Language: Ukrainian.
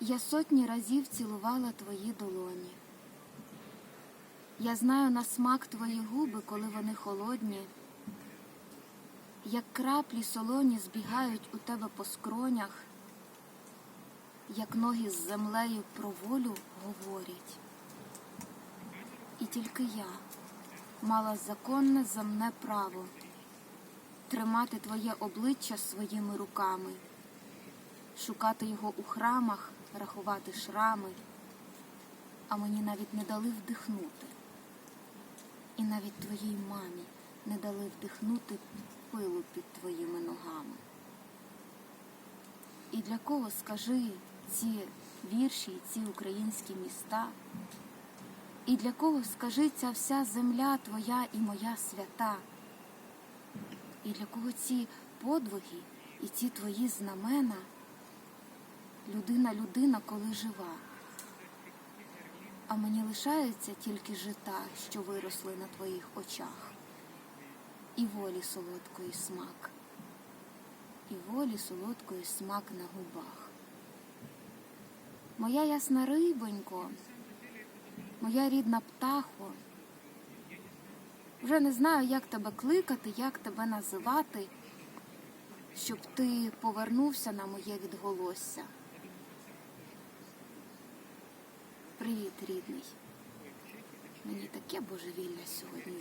Я сотні разів цілувала твої долоні. Я знаю на смак твої губи, коли вони холодні, як краплі солоні збігають у тебе по скронях, як ноги з землею про волю говорять. І тільки я мала законне земне право тримати твоє обличчя своїми руками, шукати його у храмах, рахувати шрами, а мені навіть не дали вдихнути. І навіть твоїй мамі не дали вдихнути пилу під твоїми ногами. І для кого, скажи, ці вірші, і ці українські міста? І для кого, скажи, ця вся земля твоя і моя свята? І для кого ці подвиги і ці твої знамена? Людина, людина, коли жива. А мені лишаються тільки жита, що виросли на твоїх очах, і волі солодкої смак, і волі солодкої смак на губах. Моя ясна рибонько, моя рідна птахо, вже не знаю, як тебе кликати, як тебе називати, щоб ти повернувся на моє відголосся. Привіт, рідний. Мені таке божевілля сьогодні.